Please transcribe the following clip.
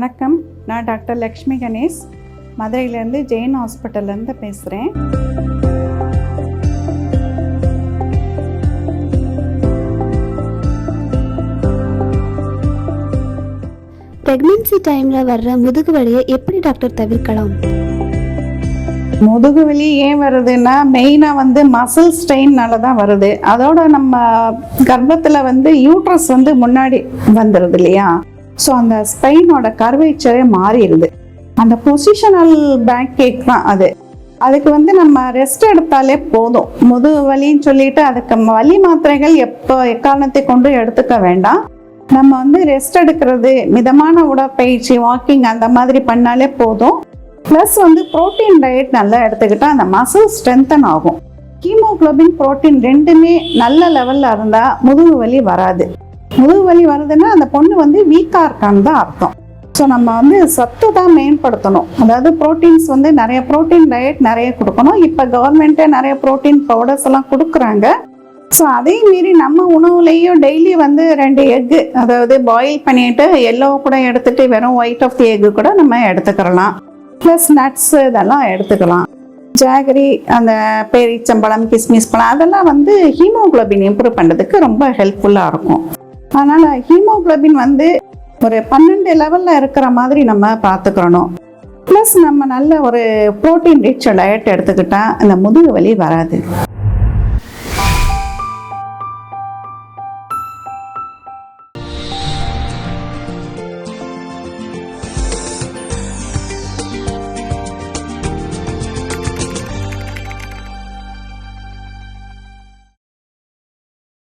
வணக்கம். நான் டாக்டர் லக்ஷ்மி கணேஷ். மதுரையிலேருந்து ஜெயின் ஹாஸ்பிட்டல்லேருந்து பேசுகிறேன் பிரெக்னன்சி டைமில் வர்ற முதுகு வலியை எப்படி டாக்டர் தவிர்க்கலாம்? முதுகு வலி ஏன் வருதுன்னா மெயினாக வந்து மசில் ஸ்ட்ரெயின்னால தான் வருது. அதோட நம்ம கர்ப்பத்தில் வந்து யூட்ரஸ் வந்து முன்னாடி வந்துடுது இல்லையா? ஸோ அந்த ஸ்பெயினோட கர்வேச்சரே மாறிடுது. அந்த பொசிஷனல் பேக் கேக் தான் அது. அதுக்கு வந்து நம்ம ரெஸ்ட் எடுத்தாலே போதும். முது வலின்னு சொல்லிட்டு அதுக்கு வலி மாத்திரைகள் எப்போ எக்காரணத்தை கொண்டு எடுத்துக்க வேண்டாம். நம்ம வந்து ரெஸ்ட் எடுக்கிறது மிதமான உடற்பயிற்சி வாக்கிங் அந்த மாதிரி பண்ணாலே போதும். ப்ளஸ் வந்து புரோட்டீன் டயட் நல்லா எடுத்துக்கிட்டால் அந்த மசில் ஸ்ட்ரென்தன் ஆகும். ஹீமோகுளோபின் புரோட்டீன் ரெண்டுமே நல்ல லெவலில் இருந்தால் முதுகு வலி வராது. முதுகு வலி வருதுன்னா அந்த பொண்ணு வந்து வீக்காக இருக்கான்னு தான் அர்த்தம். ஸோ நம்ம வந்து சத்து தான் மேம்படுத்தணும். அதாவது ப்ரோட்டீன்ஸ் வந்து நிறைய ப்ரோட்டீன் டயட் நிறைய கொடுக்கணும். இப்போ கவர்மெண்ட்டே நிறைய ப்ரோட்டீன் பவுடர்ஸ் எல்லாம் கொடுக்குறாங்க. ஸோ அதே மீறி நம்ம உணவுலேயும் டெய்லி வந்து ரெண்டு எக்கு அதாவது பாயில் பண்ணிட்டு எல்லோ கூட எடுத்துகிட்டு வெறும் ஒயிட் ஆஃப் தி எக்கு கூட நம்ம எடுத்துக்கிறலாம் ப்ளஸ் நட்ஸ் இதெல்லாம் எடுத்துக்கலாம். ஜாகரி அந்த பேரிச்சம்பழம் கிஸ்மிஸ் பழம் அதெல்லாம் வந்து ஹீமோகுளோபின் இம்ப்ரூவ் பண்ணுறதுக்கு ரொம்ப ஹெல்ப்ஃபுல்லாக இருக்கும். அதனால் ஹீமோகுளோபின் வந்து ஒரு பன்னெண்டு லெவலில் இருக்கிற மாதிரி நம்ம பார்த்துக்கிறணும். ப்ளஸ் நம்ம நல்ல ஒரு ப்ரோட்டீன் ரிச் டயட் எடுத்துக்கிட்டா அந்த முதுகு வலி வராது.